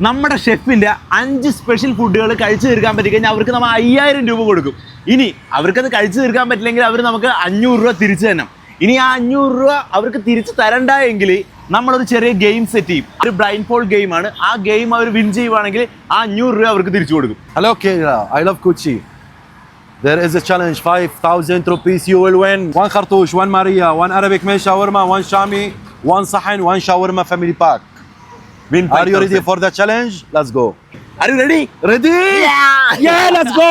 നമ്മുടെ ഷെഫിന്റെ അഞ്ച് സ്പെഷ്യൽ ഫുഡുകൾ കഴിച്ചു തീർക്കാൻ പറ്റി കഴിഞ്ഞാൽ അവർക്ക് നമ്മൾ അയ്യായിരം രൂപ കൊടുക്കും. ഇനി അവർക്കത് കഴിച്ചു തീർക്കാൻ പറ്റില്ലെങ്കിൽ അവർ നമുക്ക് അഞ്ഞൂറ് രൂപ തിരിച്ചു തരണം. ഇനി ആ അഞ്ഞൂറ് രൂപ അവർക്ക് തിരിച്ചു തരണ്ട എങ്കിൽ നമ്മളൊരു ചെറിയ ഗെയിം സെറ്റ് ചെയ്യും. ഒരു ബ്ലൈൻഡ് ഫോൾ ഗെയിമാണ് ആ ഗെയിം അവർ വിൻ ചെയ്യുവാണെങ്കിൽ ആ അഞ്ഞൂറ് രൂപ അവർക്ക് തിരിച്ചു കൊടുക്കും. Hello I love Kochi. There is a challenge. 5,000 rupees. You will win. One khartouche, one Maria, one Arabic man shawarma, one Shami, one sahin, one shawarma family pack. Win Are you ready for the challenge? Let's go. Are you ready? Ready? Yeah, Yeah, let's go.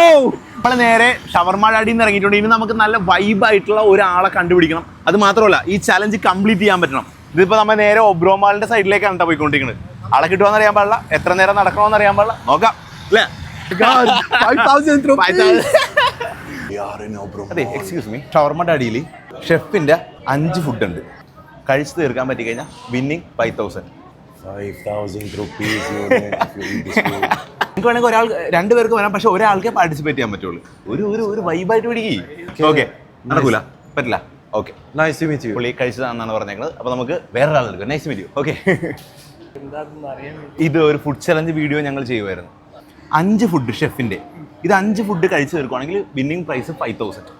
നമ്മൾ നേരെ ഷവർമ അടിയിൽ നിന്ന് ഇറങ്ങിയിട്ടുണ്ട്. ഇനി നമുക്ക് നല്ല വൈബായിട്ടുള്ള ഒരാളെ കണ്ടുപിടിക്കണം. അത് മാത്രമല്ല ഈ ചലഞ്ച് കംപ്ലീറ്റ് ചെയ്യാൻ പറ്റണം. ഇതിപ്പോ നമ്മൾ നേരെ ഒബ്രോമാളിന്റെ സൈഡിലേക്കാണ് കേട്ടോ പോയിക്കൊണ്ടിരിക്കുന്നത് ആളെ കിട്ടുമെന്ന് അറിയാൻ പാടില്ല. എത്ര നേരം നടക്കണമെന്ന് അറിയാൻ പാടില്ല. നോക്കാം. അല്ലേ? God, 5,000 rupees. അതെ എക്സ്ക്യൂസ് മീ ഷവർമയുടെ ഡാഡിയിൽ ഷെഫിന്റെ അഞ്ച് ഫുഡ് ഉണ്ട്. കഴിച്ചു തീർക്കാൻ പറ്റി കഴിഞ്ഞാൽ winning five thousand 5,000 thousand rupees. നിങ്ങൾക്ക് വേണമെങ്കിൽ ഒരാൾ രണ്ടുപേർക്ക് വരാം പക്ഷെ ഒരാൾക്കേ പാർട്ടിസിപ്പേറ്റ് ചെയ്യാൻ പറ്റുള്ളൂ. ഒരു ഒരു ഒരു വൈബായിട്ട് പിടിക്കും. ഓക്കെ നടക്കൂല. പറ്റില്ല. Okay nice to meet you. പുള്ളി കഴിച്ചതാണെന്നാണ് പറഞ്ഞേക്കുന്നത്. അപ്പോൾ നമുക്ക് വേറൊരാൾ എടുക്കാം. നൈസ് മീറ്റ് യു ഓക്കെ ഇത് ഒരു ഫുഡ് ചലഞ്ച് വീഡിയോ ഞങ്ങൾ ചെയ്യുമായിരുന്നു അഞ്ച് ഫുഡ് ഷെഫിന്റെ ഇത് അഞ്ച് ഫുഡ് കഴിച്ചു തീർക്കുവാണെങ്കിൽ winning prize five thousand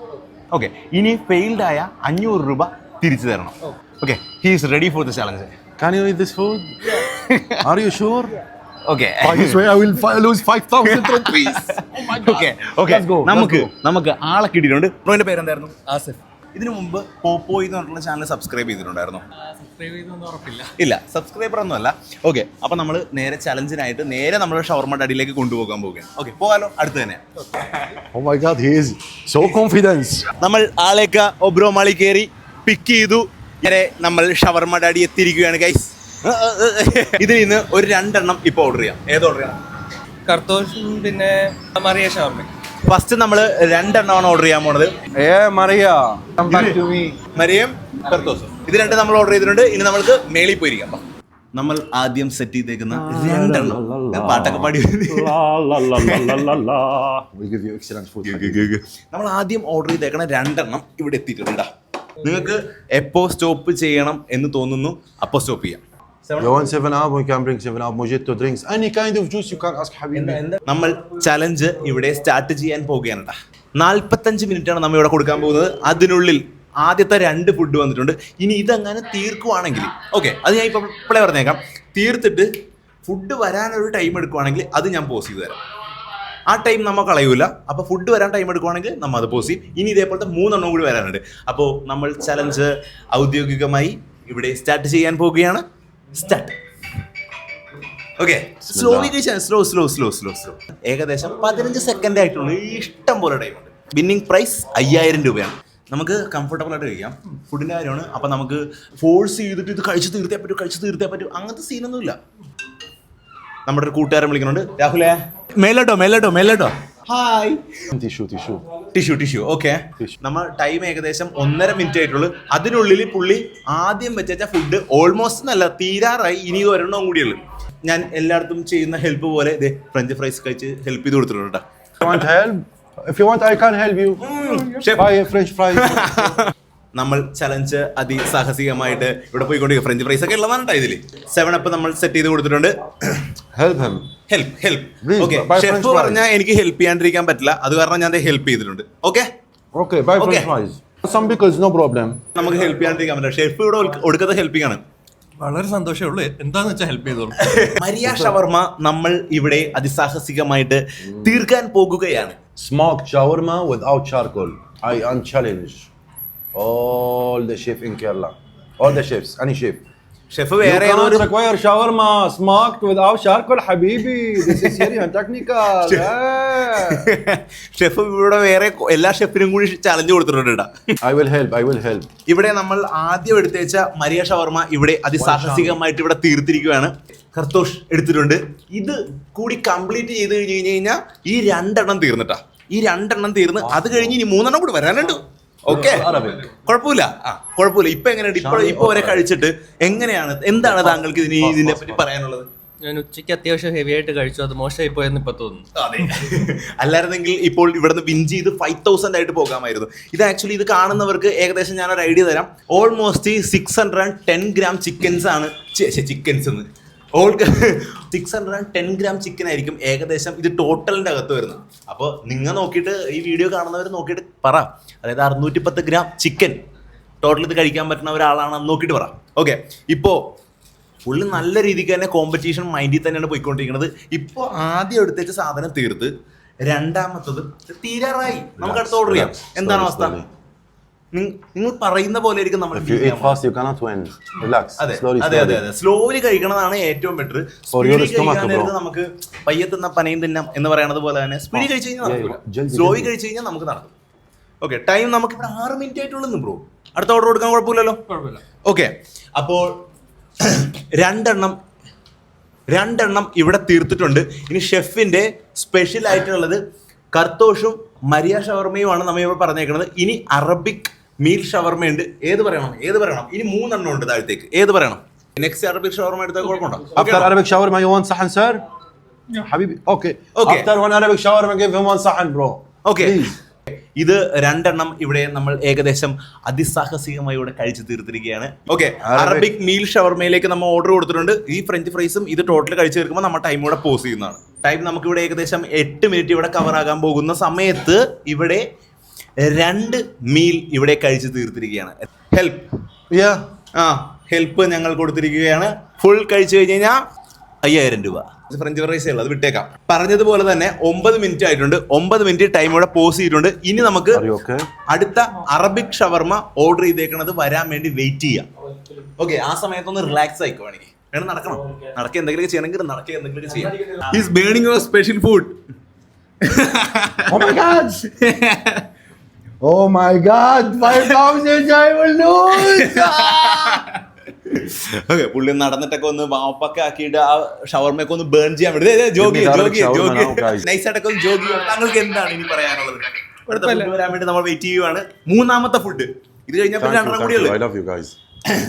okay ഇനി ഫെയിൽഡ് ആയ അഞ്ഞൂറ് രൂപ തിരിച്ചു തരണം. Okay he is ready for the challenge Can you eat this food? Yeah. Are you sure? Okay I swear I will fi- lose 5,000 rupees. Okay okay Let's go, let's നമുക്ക് go. നമുക്ക് ആളെ കിട്ടിയിട്ടുണ്ട് ബ്രോന്റെ പേരെന്തായിരുന്നു ആസിഫ് ഇതിനു മുമ്പ് പോപ്പോയി എന്ന് പറഞ്ഞിട്ടുള്ള ചാനൽ സബ്സ്ക്രൈബ് ചെയ്തിട്ടുണ്ടായിരുന്നു ഇല്ല സബ്സ്ക്രൈബർ ഒന്നും അല്ല ഓക്കെ അപ്പൊ നമ്മൾ നേരെ ചലഞ്ചിനായിട്ട് നേരെ നമ്മൾ ഷവർമ അടിയിലേക്ക് കൊണ്ടുപോകാൻ പോവുകയാണ് ഓക്കെ പോകാലോ അടുത്ത് തന്നെ Oh my God, he is so confident. നമ്മൾ ആളേക്ക് ഒബ്രോ മാളി കയറി പിക്ക് ചെയ്തു നേരെ നമ്മൾ ഷവർമ ഡാഡി എത്തിയിരിക്കുകയാണ് ഗൈസ് ഇതിൽ നിന്ന് ഒരു രണ്ടെണ്ണം ഇപ്പൊ ഓർഡർ ചെയ്യാം. ഏത് ഓർഡർ ചെയ്യണം? കർത്തോഷും പിന്നെ മറിയ ഷവർമ ഫസ്റ്റ് നമ്മൾ രണ്ടെണ്ണമാണ് ഓർഡർ ചെയ്യാൻ പോണത്. ഏ മറിയ. മറിയം കർത്തോസും ഇത് രണ്ട് നമ്മൾ ഓർഡർ ചെയ്തിട്ടുണ്ട്. ഇനി നമ്മൾക്ക് മേളിൽ പോയിരിക്കാം നമ്മൾ ആദ്യം സെറ്റ് ചെയ്തേക്കുന്ന രണ്ടെണ്ണം. പാട്ടൊക്കെ പാടി La la la la la la la. We give you excellent food. നമ്മൾ ആദ്യം ഓർഡർ ചെയ്തേക്കണ രണ്ടെണ്ണം ഇവിടെ എത്തിയിട്ടുണ്ട് നിങ്ങൾക്ക് എപ്പോ സ്റ്റോപ്പ് ചെയ്യണം എന്ന് തോന്നുന്നു അപ്പോ സ്റ്റോപ്പ് ചെയ്യാം You 7 up? We can bring 7 up, mojito drinks. Any kind of juice you can ask Habibi. നമ്മൾ ചലഞ്ച് ഇവിടെ സ്റ്റാർട്ട് ചെയ്യാൻ പോവുകയാണ്. നാൽപ്പത്തഞ്ച് മിനിറ്റ് ആണ് നമ്മൾ ഇവിടെ കൊടുക്കാൻ പോകുന്നത് അതിനുള്ളിൽ ആദ്യത്തെ രണ്ട് ഫുഡ് വന്നിട്ടുണ്ട് ഇനി ഇതങ്ങനെ തീർക്കുവാണെങ്കിൽ ഓക്കെ അത് ഞാൻ ഇപ്പോൾ ഇപ്പോഴേ പറഞ്ഞേക്കാം തീർത്തിട്ട് ഫുഡ് വരാനൊരു ടൈം എടുക്കുവാണെങ്കിൽ അത് ഞാൻ പോസ് ചെയ്ത് തരാം ആ ടൈം നമ്മൾ കളയൂല. അപ്പോൾ ഫുഡ് വരാൻ ടൈം എടുക്കുവാണെങ്കിൽ നമ്മൾ അത് പോസ് ചെയ്യും. ഇനി ഇതേപോലത്തെ മൂന്നെണ്ണം കൂടി വരാനുണ്ട്. അപ്പോൾ നമ്മൾ ചലഞ്ച് ഔദ്യോഗികമായി ഇവിടെ സ്റ്റാർട്ട് ചെയ്യാൻ പോവുകയാണ്. Start okay slow slow slow slow slow slow ഏകദേശം പതിനഞ്ച് സെക്കൻഡ് ആയിട്ടുള്ളൂ ഇഷ്ടം പോലെ ടൈം ഉണ്ട്. വിന്നിംഗ് പ്രൈസ് അയ്യായിരം രൂപയാണ്. നമുക്ക് കംഫർട്ടബിൾ ആയിട്ട് കഴിക്കാം. ഫുഡിന്റെ കാര്യമാണ്. അപ്പം നമുക്ക് ഫോഴ്സ് ചെയ്തിട്ട് ഇത് കഴിച്ച് തീർത്തേ പറ്റൂ കഴിച്ച് തീർത്തേ പറ്റൂ. അങ്ങനത്തെ സീനൊന്നുമില്ല നമ്മുടെ ഒരു കൂട്ടുകാരൻ വിളിക്കുന്നുണ്ട്. രാഹുലേ മേലോട്ടോ മേലോട്ടോ മേലോട്ടോ. Hi tissue tissue tissue tissue okay നമ്മൾ ടൈം ഏകദേശം ഒന്നര മിനിറ്റ് ആയിട്ടുള്ളൂ. അതിനുള്ളിൽ പുള്ളി ആദ്യം വെച്ച ഫുഡ് ഓൾമോസ്റ്റ് നല്ല തീരാറായി. ഇനി ഒരെണ്ണം കൂടിയുള്ളൂ. ഞാൻ എല്ലായിടത്തും ചെയ്യുന്ന ഹെൽപ്പ് പോലെ ഇതേ ഫ്രഞ്ച് ഫ്രൈസ് കഴിച്ച് ഹെൽപ്പ് ചെയ്ത് കൊടുത്തിട്ടുണ്ട്? If you want, I can help you. chef. Buy a French fries. നമ്മൾ ചലഞ്ച് അതിസാഹസികമായിട്ട് ഇവിടെ പോയിക്കൊണ്ടിരിക്കും. ഫ്രഞ്ച് ഫ്രൈസ് ഒക്കെ ഉള്ളതാണ് കേട്ടോ ഇതിൽ സെവൻ അപ്പ് നമ്മൾ സെറ്റ് ചെയ്ത് കൊടുത്തിട്ടുണ്ട്. Help help okay chef. പറഞ്ഞാൽ എനിക്ക് ഹെൽപ്പ് ചെയ്യാണ്ടിരിക്കാൻ പറ്റില്ല. അത് കാരണം ഞാൻ ഹെൽപ്പ് ചെയ്തിട്ടുണ്ട്. Okay Okay, by fries. Some pickles, no problem. നമുക്ക് ഹെൽപ്പ് ചെയ്യാണ്ടിരിക്കാൻ പറ്റില്ല. ഷെഫ് ഇവിടെ കൊടുക്കുന്ന ഹെൽപ്പിംഗ് ആണ് വളരെ സന്തോഷമേ ഉള്ളൂ. എന്താന്ന് വെച്ചാൽ ഹെൽപ്പ് ചെയ്തോളൂ. മരിയ ഷവർമ നമ്മൾ ഇവിടെ അതിസാഹസികമായിട്ട് തീർക്കാൻ പോകുകയാണ്. Smoked shawarma out charcoal I unchallenge all the chef in Kerala. All the chefs, any chef. Chef You വേറെ ഏതോ cannot require shawarma smoked without charcoal, habibi. This is Syrian technical. Yeah. Chef ഇവിടെ വേറെ കൊ- എല്ലാ ഷെഫിനും കൂടി challenge കൊടുത്തിട്ടുണ്ട് കേട്ടോ. I will help. I will help. ഇവിടെ നമ്മൾ ആദ്യം എടുത്തേച്ച മരിയ ഷവർമ ഇവിടെ അതിസാഹസികമായിട്ട് ഇവിടെ തീർത്തിരിക്കുകയാണ് കർത്തോഷ് എടുത്തിട്ടുണ്ട് ഇത് കൂടി കംപ്ലീറ്റ് ചെയ്ത് കഴിഞ്ഞു കഴിഞ്ഞ് കഴിഞ്ഞാൽ ഈ രണ്ടെണ്ണം തീർന്നിട്ടാ ഈ രണ്ടെണ്ണം തീർന്ന് അത് കഴിഞ്ഞ് ഇനി മൂന്നെണ്ണം കൂടി വരാനുണ്ട് ഓക്കെ. കുഴപ്പമില്ല. ആ കുഴപ്പമില്ല. ഇപ്പൊ എങ്ങനെയുണ്ട്? ഇപ്പൊ ഇപ്പൊ വരെ കഴിച്ചിട്ട് എങ്ങനെയാണ്? എന്താണ് താങ്കൾക്ക് ഇതിന് ഇതിനെ പറ്റി പറയാനുള്ളത്? ഞാൻ ഉച്ചയ്ക്ക് അത്യാവശ്യം ഹെവി ആയിട്ട് കഴിച്ചു. അത് മോശമായി പോയെന്ന് ഇപ്പൊ തോന്നുന്നു. അതെ. അല്ലായിരുന്നെങ്കിൽ ഇപ്പോൾ ഇവിടുന്ന് വിൻ ചെയ്ത് ഫൈവ് തൗസൻഡ് ആയിട്ട് പോകാമായിരുന്നു. ഇത് ആക്ച്വലി ഇത് കാണുന്നവർക്ക് ഏകദേശം ഞാൻ ഒരു ഐഡിയ തരാം. Almost six hundred and ten gram chickens ആണ്. ചിക്കൻസ് എന്ന് all six hundred and ten gram chicken ആയിരിക്കും ഏകദേശം ഇത് ടോട്ടലിന്റെ അകത്ത് വരുന്നത്. അപ്പോൾ നിങ്ങൾ നോക്കിയിട്ട് ഈ വീഡിയോ കാണുന്നവർ നോക്കിയിട്ട് പറ. അതായത് അറുന്നൂറ്റി പത്ത് ഗ്രാം ചിക്കൻ ടോട്ടൽ ഇത് കഴിക്കാൻ പറ്റുന്ന ഒരാളാണെന്ന് നോക്കിയിട്ട് പറ. ഓക്കെ ഇപ്പോൾ പുള്ളി നല്ല രീതിക്ക് തന്നെ കോമ്പറ്റീഷൻ മൈൻഡിൽ തന്നെയാണ് പോയിക്കൊണ്ടിരിക്കുന്നത്. ഇപ്പോൾ ആദ്യം എടുത്തേച്ച സാധനം തീർത്ത്. രണ്ടാമത്തത് തീരാറായി. നമുക്ക് അടുത്ത ഓർഡർ ചെയ്യാം. എന്താണ് അവസ്ഥ? നിങ്ങൾ പറയുന്ന പോലെ ആയിരിക്കും നമ്മൾ സ്ലോലി കഴിക്കണതാണ് ഏറ്റവും ബെറ്റർ. നമുക്ക് പയ്യെ തിന്ന പനയും തിന്നാം എന്ന് പറയുന്നത് പോലെ തന്നെ സ്പീഡിൽ കഴിച്ചു കഴിഞ്ഞാൽ സ്ലോയി. കഴിച്ചു കഴിഞ്ഞാൽ നമുക്ക് നടക്കും. ഓക്കെ ടൈം നമുക്ക് ഇവിടെ ആറ് മിനിറ്റ് ആയിട്ടുള്ളൂ ബ്രോ അടുത്ത ഓർഡർ കൊടുക്കാൻ കുഴപ്പമില്ലല്ലോ? കുഴപ്പമില്ല. ഓക്കെ അപ്പോൾ രണ്ടെണ്ണം രണ്ടെണ്ണം ഇവിടെ തീർത്തിട്ടുണ്ട്. ഇനി ഷെഫിന്റെ സ്പെഷ്യൽ ആയിട്ടുള്ളത് കർത്തോഷും മരിയ ഷവർമയുമാണ് നമ്മൾ ഇവിടെ പറഞ്ഞേക്കുന്നത് ഇനി അറബിക് മീൽ ഷവർമയുണ്ട് ഏത് പറയണം ഏത് പറയണം ഇനി മൂന്നെണ്ണം ഉണ്ട് താഴത്തേക്ക് ഏത് പറയണം നെക്സ്റ്റ് അറബിക് ഷവർമ എടുത്താൽ കുഴപ്പമുണ്ടോ After Arabic shawarma, you want sahan, sir? Habibi. Okay. Okay. After one Arabic shawarma, give him one sahan, bro. Okay Please. ഇത് രണ്ടെണ്ണം ഇവിടെ നമ്മൾ ഏകദേശം അതിസാഹസികമായി ഇവിടെ കഴിച്ചു തീർത്തിരിക്കുകയാണ് ഓക്കെ അറബിക് മീൽ ഷവർമയിലേക്ക് നമ്മൾ ഓർഡർ കൊടുത്തിട്ടുണ്ട് ഈ ഫ്രഞ്ച് ഫ്രൈസും ഇത് ടോട്ടൽ കഴിച്ചു തീർക്കുമ്പോൾ നമ്മൾ ടൈം കൂടെ പോസ് ചെയ്യുന്നതാണ് ടൈം നമുക്ക് ഇവിടെ ഏകദേശം എട്ട് മിനിറ്റ് ഇവിടെ കവർ ആകാൻ പോകുന്ന സമയത്ത് ഇവിടെ രണ്ട് മീൽ ഇവിടെ കഴിച്ചു തീർത്തിരിക്കുകയാണ്. ഹെൽപ്പ് യാ ആ ഹെൽപ്പ് ഞങ്ങൾ കൊടുത്തിരിക്കുകയാണ്. ഫുൾ കഴിച്ചു കഴിഞ്ഞു കഴിഞ്ഞാൽ അയ്യായിരം രൂപ. ഫ്രഞ്ച് ഫ്രൈസേ ഉള്ളൂ അത് വിട്ടേക്കാം. പറഞ്ഞതുപോലെ തന്നെ ഒമ്പത് മിനിറ്റ് ആയിട്ടുണ്ട്. ഒമ്പത് മിനിറ്റ് ടൈം ഇവിടെ പോസ് ചെയ്തിട്ടുണ്ട്. ഇനി നമുക്ക്? അടുത്ത അറബിക് ഷവർമ ഓർഡർ ചെയ്തേക്കണത് വരാൻ വേണ്ടി വെയിറ്റ് ചെയ്യാം. ഓക്കെ ആ സമയത്തൊന്ന് റിലാക്സ് ആയിക്കോ വേണമെങ്കിൽ. വേണം നടക്കണം. നടക്കുക എന്തെങ്കിലും ചെയ്യണമെങ്കിൽ നടക്കുക എന്തെങ്കിലും ചെയ്യാം. Is burning your special food Oh my God! oh my God! 5,000 I will lose! Okay പുള്ളി നടന്നിട്ടൊക്കെ ഒന്ന് വാപ്പൊക്കെ ആക്കിയിട്ട് ആ ഷവർമയൊക്കെ ഒന്ന് ബേൺ ചെയ്യാൻ വേണ്ടി ജോഗി ജോഗി ജോഗി. നൈസായിട്ടൊക്കെ ഒന്ന് ജോഗി താങ്കൾക്ക് എന്താണ് ഇനി പറയാനുള്ളത് അടുത്ത ഫുഡ് വരാൻ വേണ്ടി നമ്മൾ വെയിറ്റ് ചെയ്യുവാണ് മൂന്നാമത്തെ ഫുഡ് ഇത് കഴിഞ്ഞപ്പോൾ രണ്ടെണ്ണം കൂടിയുള്ളൂ you. I love you guys.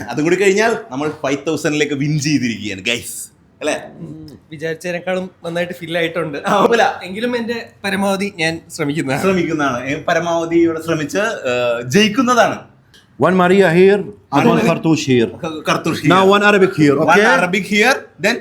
അതും കൂടി കഴിഞ്ഞാൽ നമ്മൾ ഫൈവ് തൗസൻഡിലേക്ക് വിൻ ചെയ്തിരിക്കുകയാണ് ഗൈസ് അല്ലേ വിചാരിച്ചതിനേക്കാളും നന്നായിട്ട് ഫിൽ ആയിട്ടുണ്ട്. എങ്കിലും എന്റെ പരമാവധി ഞാൻ ശ്രമിക്കുന്നതാണ് ശ്രമിക്കുന്നതാണ് പരമാവധി ഇവിടെ ശ്രമിച്ച് ജയിക്കുന്നതാണ് One Maria here and one here. Kartush here. Now one Arabic here, okay? One Arabic here. Here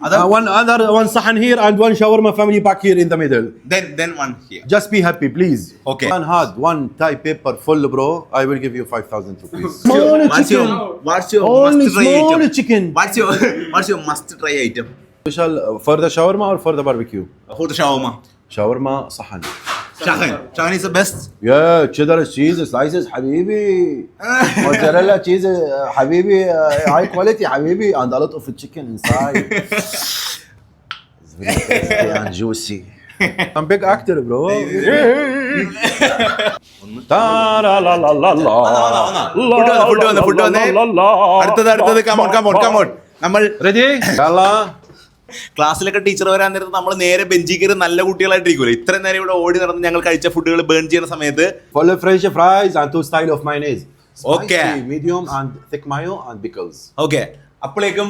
Other? Uh, one other, one sahan here and one shawarma family back here in the middle. Then, then one here. Just be happy, please. Okay. One hard, one Thai paper full, bro. I will give you 5,000 rupees. Small what's chicken. Your, what's your Only must try small item? chicken. What's your, what's your must try item? Special uh, for the shawarma or for the barbecue? For the shawarma. Shawarma sahan. Shahan. Shahan is the best. Yeah, cheddar cheese slices, habibi. Mozzarella cheese, uh, habibi, uh, high quality, habibi, and a lot of chicken inside. it's very tasty and juicy. I'm big actor, bro. Food വന്ന് food വന്ന് അടുത്തത് അടുത്തത് come on come on come on നമ്മൾ Ready? ക്ലാസ്സിലൊക്കെ teacher വരാൻ നേരത്ത് നമ്മൾ നേരെ ബെഞ്ചിൽ കയറി നല്ല കുട്ടികളായിട്ടിരിക്കുമല്ലോ ഇത്രയും നേരം ഇവിടെ ഓടി നടന്ന് ഞങ്ങൾ കഴിച്ച ഫുഡുകൾ ബേൺ ചെയ്യുന്ന സമയത്ത് fries Okay. medium and thick mayo and pickles. Okay അപ്പോഴേക്കും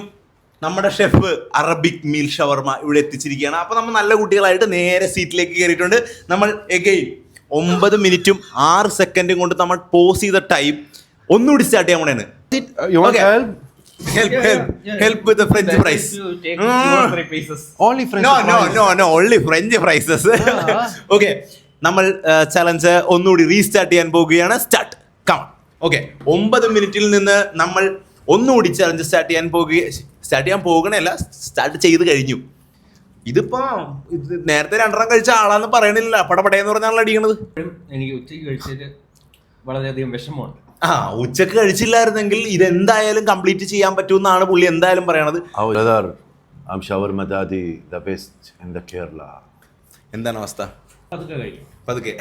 നമ്മുടെ ഷെഫ് അറബിക് മീൽ ഷവർമ ഇവിടെ എത്തിച്ചിരിക്കുകയാണ്. അപ്പൊ നമ്മൾ നല്ല കുട്ടികളായിട്ട് നേരെ സീറ്റിലേക്ക് കയറിയിട്ടുണ്ട്. നമ്മൾ എഗെയിൻ ഒമ്പത് മിനിറ്റും ആറ് സെക്കൻഡും കൊണ്ട് നമ്മൾ പോസ് ചെയ്ത ടൈം ഒന്നുകൂടി സ്റ്റാർട്ട് ചെയ്യാൻ കൂടെയാണ് Uh, help, help? Help help with French fries Only French no no fries. No no only French fries okay നമ്മൾ ചലഞ്ച് ഒന്നുകൂടി റീസ്റ്റാർട്ട് ചെയ്യാൻ പോകുകയാണ് സ്റ്റാർട്ട് കം ഓക്കെ ഒമ്പത് മിനിറ്റിൽ നിന്ന് നമ്മൾ ഒന്നുകൂടി ചലഞ്ച് സ്റ്റാർട്ട് ചെയ്യാൻ പോകുക സ്റ്റാർട്ട് ചെയ്യാൻ പോകണല്ല സ്റ്റാർട്ട് ചെയ്ത് കഴിഞ്ഞു. ഇതിപ്പോ ഇത് നേരത്തെ രണ്ടെണ്ണം കഴിച്ച ആളാന്ന് പറയണില്ല പടപടയെന്ന് പറഞ്ഞാണല്ലോ അടിക്കണത്. എനിക്ക് ഉച്ചയ്ക്ക് കഴിച്ചിട്ട് വളരെയധികം വിഷമമുണ്ട്. ആ ഉച്ചയ്ക്ക് കഴിച്ചില്ലായിരുന്നെങ്കിൽ ഇതെന്തായാലും കംപ്ലീറ്റ് ചെയ്യാൻ പറ്റുമെന്നാണ് പുള്ളി എന്തായാലും പറയണത്. എന്താണ് അവസ്ഥ? പതുക്കെ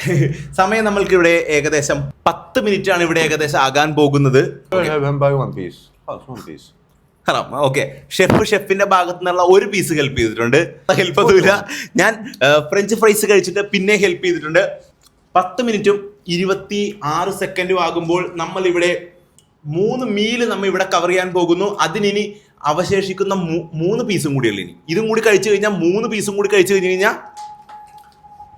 സമയം നമ്മൾക്ക് ഇവിടെ ഏകദേശം പത്ത് മിനിറ്റ് ആണ് ഇവിടെ ഏകദേശം ആകാൻ പോകുന്നത്. Oh, one okay. ഷെഫ് ഷെഫിന്റെ ഭാഗത്തു നിന്നുള്ള ഒരു പീസ് ഹെൽപ്പ് ചെയ്തിട്ടുണ്ട്. ഹെൽപ്പ് ഒന്നുമില്ല. ഞാൻ ഫ്രഞ്ച് ഫ്രൈസ് കഴിച്ചിട്ട് പിന്നെ ഹെൽപ്പ് ചെയ്തിട്ടുണ്ട്. പത്ത് മിനിറ്റും ഇരുപത്തി ആറ് സെക്കൻഡും ആകുമ്പോൾ നമ്മൾ ഇവിടെ മൂന്ന് മീൽ നമ്മൾ ഇവിടെ കവർ ചെയ്യാൻ പോകുന്നു. അതിനിനി അവശേഷിക്കുന്ന മൂന്ന് പീസും കൂടിയല്ലേ ഇനി ഇതും കൂടി കഴിച്ചു കഴിഞ്ഞാൽ മൂന്ന് പീസും കൂടി കഴിച്ചു കഴിഞ്ഞു കഴിഞ്ഞാൽ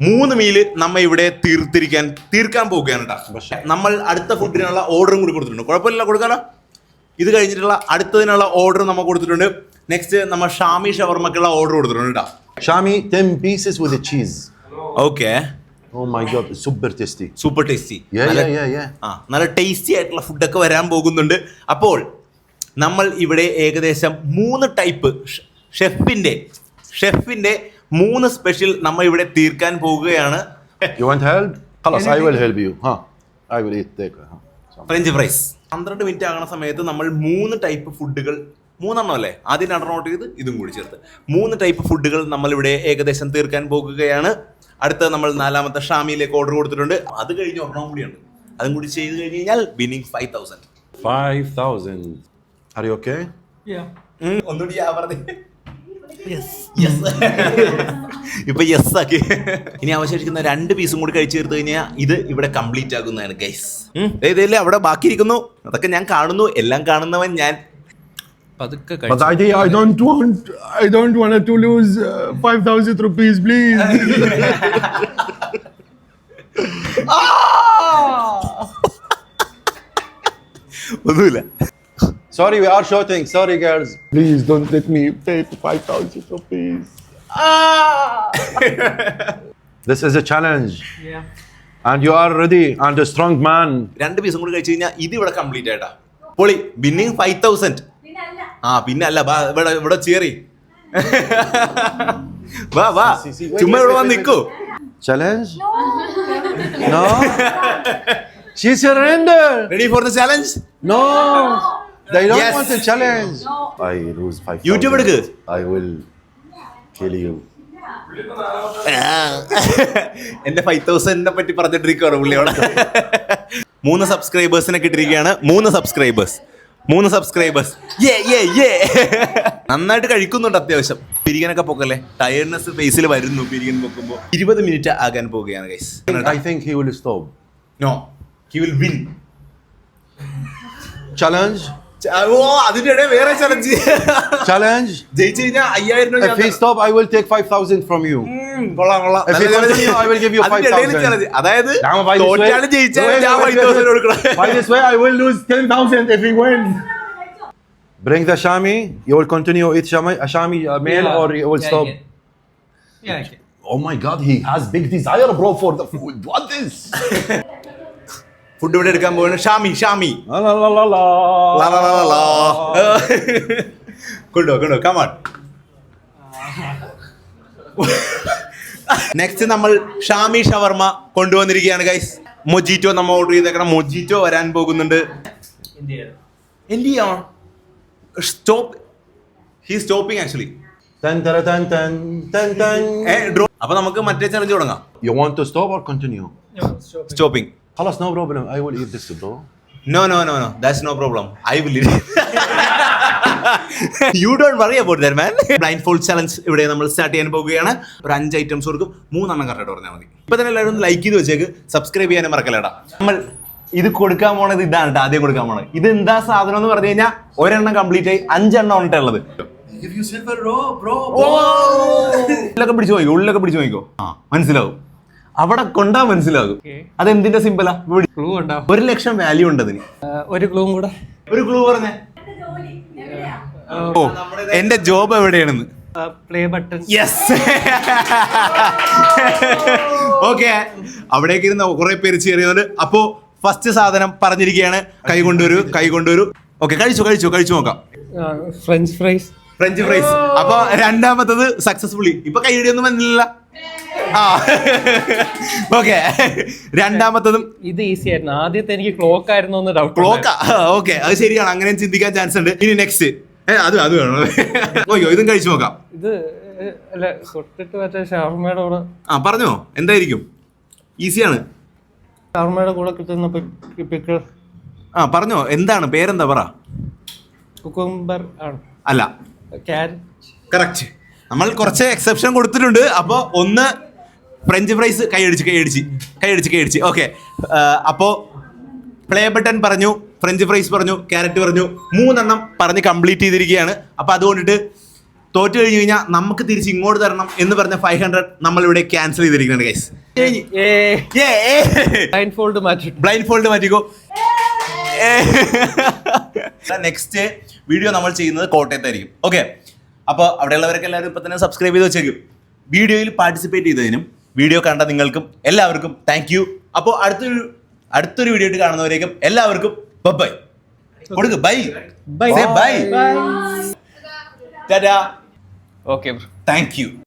മൂന്ന് മീൽ നമ്മ ഇവിടെ തീർത്തിരിക്കാൻ തീർക്കാൻ പോകുകയാണ് കേട്ടോ നമ്മൾ അടുത്ത ഫുഡിനുള്ള ഓർഡറും കൂടി കൊടുത്തിട്ടുണ്ട്. കുഴപ്പമില്ല കൊടുക്കാലോ? ഇത് കഴിഞ്ഞിട്ടുള്ള അടുത്തതിനുള്ള ഓർഡർ നമ്മൾ കൊടുത്തിട്ടുണ്ട്. നെക്സ്റ്റ് നമ്മൾ ഷാമി ഷവർമ്മക്കുള്ള ഓർഡർ കൊടുത്തിട്ടുണ്ട് കേട്ടോ shami 10 pieces with cheese. Okay Oh my god tasty. Super tasty yeah. ആ നല്ല ടേസ്റ്റി ആയിട്ടുള്ള ഫുഡൊക്കെ വരാൻ പോകുന്നുണ്ട്. അപ്പോൾ നമ്മൾ ഇവിടെ ഏകദേശം മൂന്ന് ടൈപ്പ് ഷെഫിന്റെ ഷെഫിന്റെ മൂന്ന് സ്പെഷ്യൽ നമ്മൾ ഇവിടെ തീർക്കാൻ പോകുകയാണ് ഐ ഹെൽപ്. ഹാ ഐ? ഫ്രഞ്ച് ഫ്രൈസ് പന്ത്രണ്ട് മിനിറ്റ് ആകുന്ന സമയത്ത് നമ്മൾ മൂന്ന് ടൈപ്പ് ഫുഡുകൾ മൂന്നെണ്ണം അല്ലേ? ആദ്യം രണ്ടെണ്ണം ഓർഡർ ചെയ്ത് ഇതും കൂടി ചേർത്ത്. മൂന്ന് ടൈപ്പ് ഫുഡുകൾ നമ്മൾ ഇവിടെ ഏകദേശം തീർക്കാൻ പോകുകയാണ് അടുത്ത നമ്മൾ നാലാമത്തെ ഷാമിയിലേക്ക് ഓർഡർ കൊടുത്തിട്ടുണ്ട്. അത് കഴിഞ്ഞ് ഒരെണ്ണം കൂടിയുണ്ട്. അതും കൂടി ചെയ്ത് കഴിഞ്ഞ് കഴിഞ്ഞാൽ binning five thousand 5,000. Are you okay? ഒന്നുകൂടി ആ പറഞ്ഞേ. ഇപ്പൊ യെസ് ആക്കി. ഇനി അവശേഷിക്കുന്ന രണ്ട് പീസും കൂടി കഴിച്ചു തീർത്ത് കഴിഞ്ഞാൽ ഇത് ഇവിടെ കംപ്ലീറ്റ് ആകുന്നതാണ് ഗൈസ് ഇതല്ലേ അവിടെ ബാക്കിയിരിക്കുന്നു. അതൊക്കെ ഞാൻ കാണുന്നു. എല്ലാം കാണുന്നവൻ ഞാൻ. പതുക്കെ But കഴിച്ചു I, I don't want. I don't want to lose uh, 5,000 rupees, please. ഒന്നുമില്ല Sorry, we are shouting. Sorry, girls. Please don't let me pay 5,000 rupees. This is a challenge. And you are ready and a strong man. രണ്ട് പീസും കൂടി കഴിച്ചു കഴിഞ്ഞാൽ ഇത് ഇവിടെ complete ആയിട്ടാ പൊളി ബിന്നിങ് ഫൈവ് തൗസൻഡ് ആ പിന്നെ അല്ല ബാ ഇവിടെ ഇവിടെ ചേറി. വാ വാ ചുമ്മാ ഇവിടെ വന്ന് നിൽക്കൂ challenge no she surrender ready for the challenge no They don't Yes. want challenge challenge. I lose 5,000. YouTube എടുക്ക്. I will kill you. എന്റെ ഫൈവ് തൗസൻഡിനെ പറ്റി പറഞ്ഞിട്ടിരിക്കുകയാണ് പുള്ളിയോടെ മൂന്ന് സബ്സ്ക്രൈബേഴ്സിനെ കിട്ടിയിരിക്കുകയാണ്. മൂന്ന് സബ്സ്ക്രൈബേഴ്സ് മൂന്ന് സബ്സ്ക്രൈബേഴ്സ് ഏ ഏ ഏ നന്നായിട്ട് കഴിക്കുന്നുണ്ട് അത്യാവശ്യം. പിരികനൊക്കെ പൊക്കല്ലേ? ടയർനെസ് ഫേസിൽ വരുന്നു പിരികൻ പൊക്കുമ്പോൾ ഇരുപത് മിനിറ്റ് ആകാൻ പോവുകയാണ് guys I think he will stop no he will win challenge ഓ അതിന്റെ ഇടയിൽ വേറെ ചലഞ്ച് ചലഞ്ച് ജയിച്ചു കഴിഞ്ഞാൽ അയ്യായിരം I will take five thousand from will take 5,000 from you. ഉം, കൊള്ളാം കൊള്ളാം If നല്ല you challenge. continue, I will give you അതിന്റെ ഇടയിൽ 5,000. challenge. അതായത് Now, by this way, തോറ്റാലും ജയിച്ചാലും Wait, ഞാൻ wait, five wait, thousand wait. കൊടുക്കണം By this way, I will lose 10,000 if he wins. Bring the shami. You will continue eat shami, a shami uh, meal or you will stop. Oh my god, he has big desire, bro, for the food. What is? Food ഇവിടെ എടുക്കാൻ പോവാണ് ഷാമി ഷാമി La la la la la. ലാ, ലാ, ലാ, ലാ, ലാ. കൊണ്ടോ കൊണ്ടോ കമാൺ നെക്സ്റ്റ് നമ്മൾ ഷാമി ഷവർമ കൊണ്ടുവന്നിരിക്കുകയാണ് ഗൈസ് മൊജിറ്റോ നമ്മൾ ഓർഡർ ചെയ്തേക്കണം. മൊജിറ്റോ വരാൻ പോകുന്നുണ്ട്. എന്ത് ചെയ്യാം? Stop he stopping actually. അപ്പൊ നമുക്ക് മറ്റേ ചലഞ്ച് തുടങ്ങാം. You want to stop or continue stopping hello no problem I will eat this bro no no no no that's no problem I will you don't worry about that man blindfold challenge ഇവിടെ നമ്മൾ start ചെയ്യാൻ പോകുകയാണ്. ഒരു അഞ്ച് items കൊടുക്കും. മൂന്നെണ്ണം correct പറഞ്ഞാൽ മതി. ഇപ്പൊ തന്നെ എല്ലാവരും ഒന്ന് ലൈക്ക് ചെയ്ത് വെച്ചേക്ക്. സബ്സ്ക്രൈബ് ചെയ്യാനും മറക്കല്ലേടാ. നമ്മൾ ഇത് കൊടുക്കാൻ പോണത് ഇതാണ് കേട്ടോ ആദ്യം കൊടുക്കാൻ പോണത്. ഇത് എന്താ സാധനം എന്ന് പറഞ്ഞു കഴിഞ്ഞാൽ ഒരെണ്ണം കംപ്ലീറ്റ് ആയി അഞ്ചെണ്ണം ഉള്ളത്. ഉള്ളൊക്കെ പിടിച്ചു നോക്കിക്കോ ഉള്ളിലൊക്കെ പിടിച്ചു നോക്കിക്കോ ആ മനസ്സിലാവും. അവിടെ കൊണ്ടാ മനസ്സിലാകും. അത് എന്തിന്റെ സിമ്പിളാ ക്ലൂ ഉണ്ടാവും ഒരു ലക്ഷം വാല്യൂ ഉണ്ട് അതിന് ഒരു ക്ലൂ കൂടെ. ഒരു ക്ലൂ പറഞ്ഞേ. ഓ എന്റെ ജോബ് എവിടെയാണെന്ന്? പ്ലേ ബട്ടൺ യെസ് ഓക്കെ അവിടേക്ക് ഇരുന്ന് കുറെ പേര് ചേറിയത് അപ്പോ ഫസ്റ്റ് സാധനം പറഞ്ഞിരിക്കുകയാണ്. കൈ കൊണ്ടുവരൂ കൈ കൊണ്ടുവരൂ. ഓക്കെ കഴിച്ചു കഴിച്ചു കഴിച്ചു നോക്കാം. ഫ്രഞ്ച് ഫ്രൈസ് ഫ്രഞ്ച് ഫ്രൈസ് അപ്പൊ രണ്ടാമത്തത് സക്സസ്ഫുള്ളി ഇപ്പൊ കൈയിടിയൊന്നും വന്നില്ല ആ. ഓക്കെ രണ്ടാമത്തതും ഇത് ഈസി ആയിരുന്നു. ആദ്യത്തെ എനിക്ക് ക്ലോക്ക് ആയിരുന്നു ഡൗട്ട് ക്ലോക്കാ ഓക്കെ അത് ശരിയാണ്. അങ്ങനെ ചിന്തിക്കാൻ ചാൻസ് ഉണ്ട്. ഇനി നെക്സ്റ്റ് ഏ അത് അത് വേണം? ഓയ്യോ ഇതും കഴിച്ചു നോക്കാം. ഇത് അല്ല തൊട്ടിട്ട് മറ്റേ ഷവർമയുടെ കൂടെ ആ പറഞ്ഞോ എന്തായിരിക്കും? ഈസിയാണ്. ഷവർമയുടെ കൂടെ കിട്ടുന്ന പിക്കിൾ. ആ പറഞ്ഞോ എന്താണ് പേരെന്താ പറ? കുക്കുംബർ ആണ്. അല്ല. ക്യാരറ്റ്. കറക്റ്റ് നമ്മൾ കുറച്ച് എക്സെപ്ഷൻ കൊടുത്തിട്ടുണ്ട്. അപ്പോൾ ഒന്ന് ഫ്രഞ്ച് ഫ്രൈസ് കൈയടിച്ച് കൈയടിച്ച് കൈയടിച്ച് കൈയടിച്ച്. ഓക്കെ അപ്പോൾ പ്ലേ ബട്ടൺ പറഞ്ഞു. ഫ്രഞ്ച് ഫ്രൈസ് പറഞ്ഞു ക്യാരറ്റ് പറഞ്ഞു മൂന്നെണ്ണം പറഞ്ഞ് കംപ്ലീറ്റ് ചെയ്തിരിക്കുകയാണ്. അപ്പോൾ അതുകൊണ്ടിട്ട് തോറ്റു കഴിഞ്ഞു കഴിഞ്ഞാൽ നമുക്ക് തിരിച്ച് ഇങ്ങോട്ട് തരണം എന്ന് പറഞ്ഞ ഫൈവ് ഹൺഡ്രഡ് നമ്മളിവിടെ ക്യാൻസൽ ചെയ്തിരിക്കുന്നുണ്ട് guys blindfold blindfold മാറ്റിക്കോ. നെക്സ്റ്റ് വീഡിയോ നമ്മൾ ചെയ്യുന്നത് കോട്ടയത്തായിരിക്കും. ഓക്കെ അപ്പോൾ അവിടെയുള്ളവരൊക്കെ എല്ലാവരും ഇപ്പൊ തന്നെ സബ്സ്ക്രൈബ് ചെയ്ത് വെച്ചേക്കും. വീഡിയോയിൽ പാർട്ടിസിപ്പേറ്റ് ചെയ്തതിനും വീഡിയോ കണ്ട നിങ്ങൾക്കും എല്ലാവർക്കും താങ്ക് യു അപ്പോൾ അടുത്തൊരു അടുത്തൊരു വീഡിയോ ആയിട്ട് കാണുന്നവരേക്കും എല്ലാവർക്കും ബൈ കൊടുക്ക് bye bye bye tata okay thank you